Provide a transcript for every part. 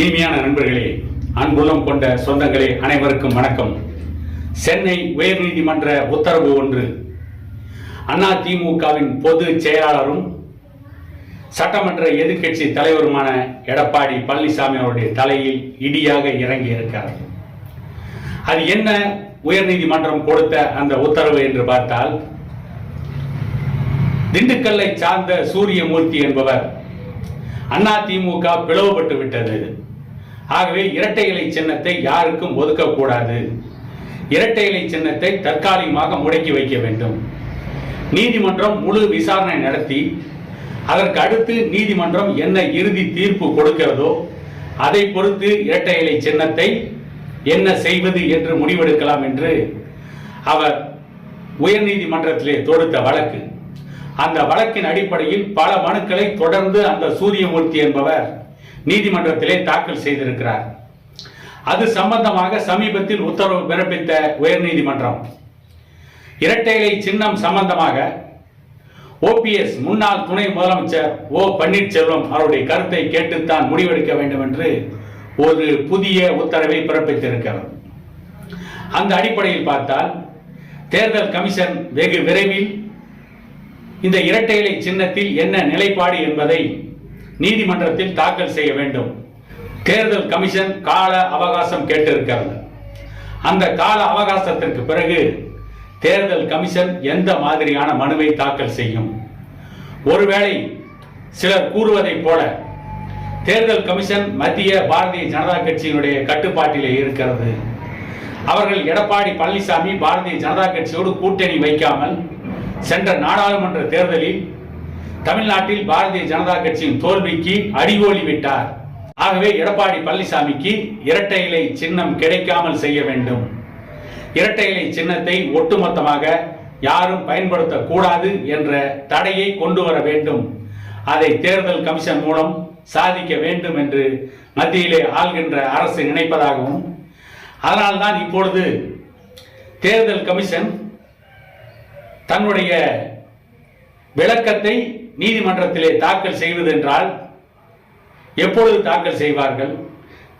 இனிமையான நண்பர்களே அன்புலம் கொண்ட சொந்தங்களே அனைவருக்கும் வணக்கம். சென்னை உயர்நீதிமன்ற உத்தரவு ஒன்று. அண்ணா திமுகவின் பொது செயலாளரும் சட்டமன்ற எதிர்க்கட்சி தலைவருமான எடப்பாடி பழனிசாமி அவருடைய தலையில் இடியாக இறங்கி இருக்கிறார் அது என்ன உயர்நீதிமன்றம் கொடுத்த அந்த உத்தரவு என்று பார்த்தால் திண்டுக்கல்லை சார்ந்த சூரியமூர்த்தி என்பவர் அண்ணா திமுக பிளவுபட்டு விட்டது. ஆகவே இரட்டை இலை சின்னத்தை யாருக்கும் ஒதுக்கக்கூடாது. இரட்டை இலை சின்னத்தை தற்காலிகமாக முடக்கி வைக்க வேண்டும். நீதிமன்றம் முழு விசாரணை நடத்தி அதற்கு அடுத்து நீதிமன்றம் என்ன இறுதி தீர்ப்பு கொடுக்கிறதோ அதை பொறுத்து இரட்டை இலை சின்னத்தை என்ன செய்வது என்று முடிவெடுக்கலாம் என்று அவர் உயர்நீதிமன்றத்திலே தொடுத்த வழக்கு. அந்த வழக்கின் அடிப்படையில் பல மனுக்களை தொடர்ந்து அந்த சூரியமூர்த்தி என்பவர் நீதிமன்றத்திலே தாக்கல் செய்திருக்கிறார். அது சம்பந்தமாக சமீபத்தில் உத்தரவு பிறப்பித்த உயர்நீதிமன்றம். இரட்டை சின்னம் சம்பந்தமாக ஓபிஎஸ் முன்னாள் துணை முதலமைச்சர் ஓ பன்னீர்செல்வம் அவருடைய கருத்தை கேட்டுத்தான் முடிவெடுக்க வேண்டும் என்று ஒரு புதிய உத்தரவை பிறப்பித்திருக்கிறது. அந்த அடிப்படையில் பார்த்தால் தேர்தல் கமிஷன் வெகு விரைவில் இந்த இரட்டை இலை சின்னத்தில் என்ன நிலைப்பாடு என்பதை நீதிமன்றத்தில் தாக்கல் செய்ய வேண்டும். தேர்தல் கமிஷன் கால அவகாசம் கேட்டிருக்கிறது அந்த கால அவகாசத்திற்கு பிறகு தேர்தல் கமிஷன் எந்த மாதிரியான மனுவை தாக்கல் செய்யும்? ஒருவேளை சிலர் கூறுவதைப் போல தேர்தல் கமிஷன் மத்திய பாரதிய ஜனதா கட்சியினுடைய கட்டுப்பாட்டிலே இருக்கிறது. அவர்கள் எடப்பாடி பழனிசாமி பாரதிய ஜனதா கட்சியோடு கூட்டணி வைக்காமல் சென்ற நாடாளுமன்ற தேர்தலில் தமிழ்நாட்டில் பாரதிய ஜனதா கட்சியின் தோல்விக்கு அடிகோலி விட்டார். ஆகவே எடப்பாடி பழனிசாமிக்கு இரட்டை இலை சின்னம் கிடைக்காமல் செய்ய வேண்டும். இரட்டை இலை சின்னத்தை ஒட்டுமொத்தமாக யாரும் பயன்படுத்தக்கூடாது என்ற தடையை கொண்டு வர வேண்டும். அதை தேர்தல் கமிஷன் மூலம் சாதிக்க வேண்டும் என்று மத்தியிலே ஆள்கின்ற அரசு நினைப்பதாகவும் அதனால்தான் இப்பொழுது தேர்தல் கமிஷன் தன்னுடைய விளக்கத்தை நீதிமன்றத்திலே தாக்கல் செய்வது என்றால் எப்பொழுது தாக்கல் செய்வார்கள்?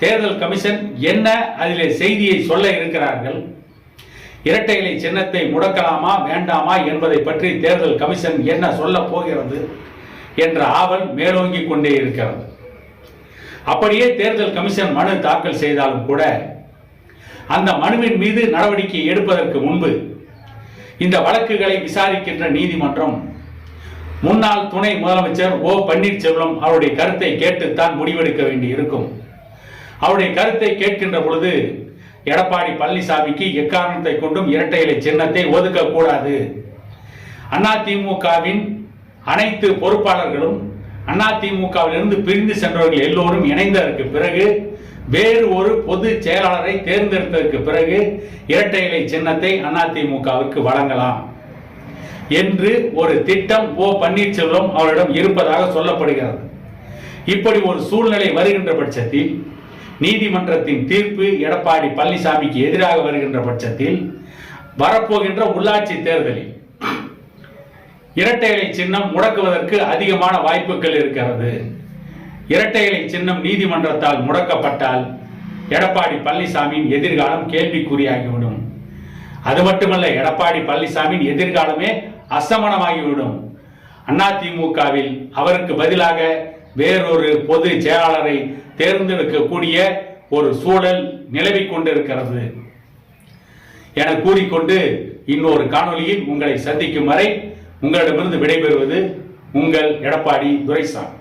தேர்தல் கமிஷன் என்ன அதிலே செய்தியை சொல்ல இருக்கிறார்கள்? இரட்டை இலை சின்னத்தை முடக்கலாமா வேண்டாமா என்பதை பற்றி தேர்தல் கமிஷன் என்ன சொல்ல போகிறது என்ற ஆவல் மேலோங்கிக் கொண்டே இருக்கிறது. அப்படியே தேர்தல் கமிஷன் மனு தாக்கல் செய்தாலும் கூட அந்த மனுவின் மீது நடவடிக்கை எடுப்பதற்கு முன்பு இந்த வழக்குகளை விசாரிக்கின்ற நீதிமன்றம் முன்னாள் துணை முதலமைச்சர் ஓ பன்னீர்செல்வம் அவருடைய கருத்தை கேட்டுத்தான் முடிவெடுக்க வேண்டி இருக்கும் அவருடைய கருத்தை கேட்கின்ற பொழுது எடப்பாடி பழனிசாமிக்கு எக்காரணத்தை கொண்டும் இரட்டை இலை சின்னத்தை ஒதுக்கக்கூடாது. அதிமுகவின் அனைத்து பொறுப்பாளர்களும் அதிமுகவிலிருந்து பிரிந்து சென்றவர்கள் எல்லோரும் இணைந்ததற்கு பிறகு வேறு ஒரு பொது செயலாளரை தேர்ந்தெடுத்ததற்கு பிறகு இரட்டை இலை சின்னத்தை அதிமுகவிற்கு வழங்கலாம். என்று ஒரு திட்டம் ஓ பன்னீர்செல்வம் அவரிடம் இருப்பதாக சொல்லப்படுகிறது. இப்படி ஒரு சூழ்நிலை வருகின்ற பட்சத்தில் நீதிமன்றத்தின் தீர்ப்பு எடப்பாடி பழனிசாமிக்கு எதிராக வருகின்ற பட்சத்தில் வரப்போகின்ற உள்ளாட்சி தேர்தலில் இரட்டை இலை சின்னம் முடக்குவதற்கு அதிகமான வாய்ப்புகள் இருக்கிறது. இரட்டை இலை சின்னம் நீதிமன்றத்தால் முடக்கப்பட்டால் எடப்பாடி பழனிசாமியின் எதிர்காலம் கேள்விக்குறியாகிவிடும். அது மட்டுமல்ல எடப்பாடி பழனிசாமியின் எதிர்காலமே அசமனமாகிவிடும். அதிமுகவில் அவருக்கு பதிலாக வேறொரு பொது செயலாளரை தேர்ந்தெடுக்கக்கூடிய ஒரு சூழல் நிலவிக் கொண்டிருக்கிறது. என கூறிக்கொண்டு இன்னொரு காணொலியில் உங்களை சந்திக்கும் வரை உங்களிடமிருந்து விடைபெறுவது உங்கள் எடப்பாடி துரைசாமி.